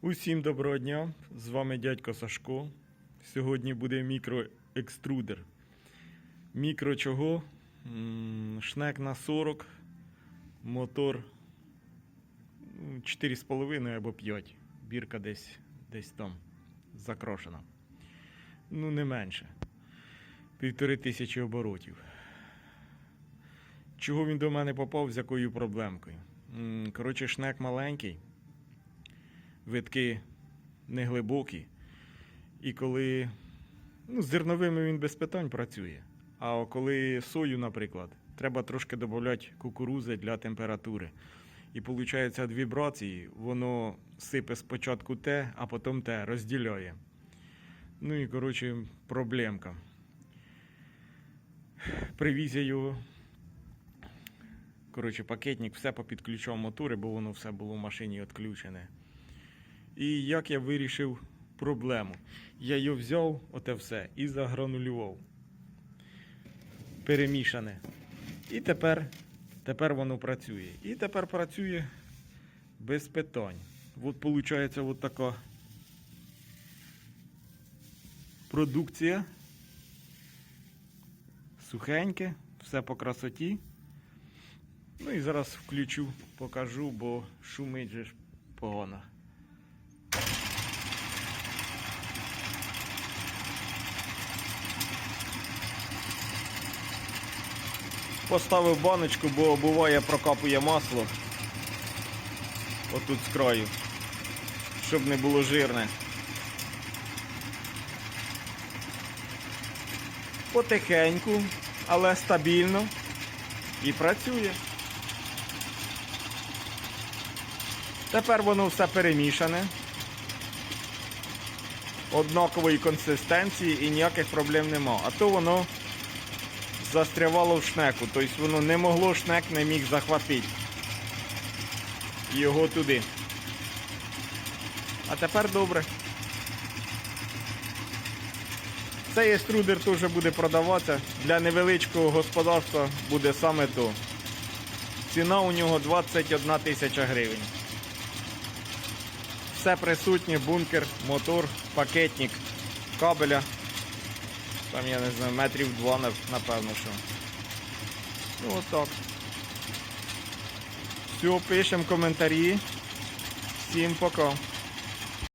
Усім доброго дня! З вами дядько Сашко. Сьогодні буде мікроекструдер. Мікро чого? Шнек на 40, мотор ну, 4,5 або 5. Бірка десь, десь там закрошена. Ну, не менше. Півтори тисячі оборотів. Чого він до мене попав, з якою проблемкою? Коротше, шнек маленький витки неглибокі. І коли ну, з зерновими він без питань працює. А коли сою, наприклад, треба трошки додати кукурузи для температури. І виходить від вібрації, воно сипе спочатку те, а потім те, розділяє. Ну і, коротше, проблемка. Привіз я його. Коротше, пакетник, все попідключав мотори, бо воно все було в машині відключене. І як я вирішив проблему? Я його взяв, оте все, і загранулював. Перемішане. І тепер, тепер воно працює. І тепер працює без питань. От виходить от така продукція. Сухеньке, все по красоті. Ну і зараз включу, покажу, бо шумить же погано. Поставив баночку, бо буває прокапує масло. Отут з краю. Щоб не було жирне. Потихеньку, але стабільно. І працює. Тепер воно все перемішане. Однакової консистенції і ніяких проблем нема. А то воно застрявало в шнеку, тобто воно не могло, шнек не міг захватити його туди. А тепер добре. Цей еструдер теж буде продаватися. Для невеличкого господарства буде саме то. Ціна у нього 21 тисяча гривень. Все присутнє, бункер, мотор, пакетник, кабеля. Там я не знаю, метрів два, напевно, що. Ну отак. Все, пишемо коментарі. Всім пока.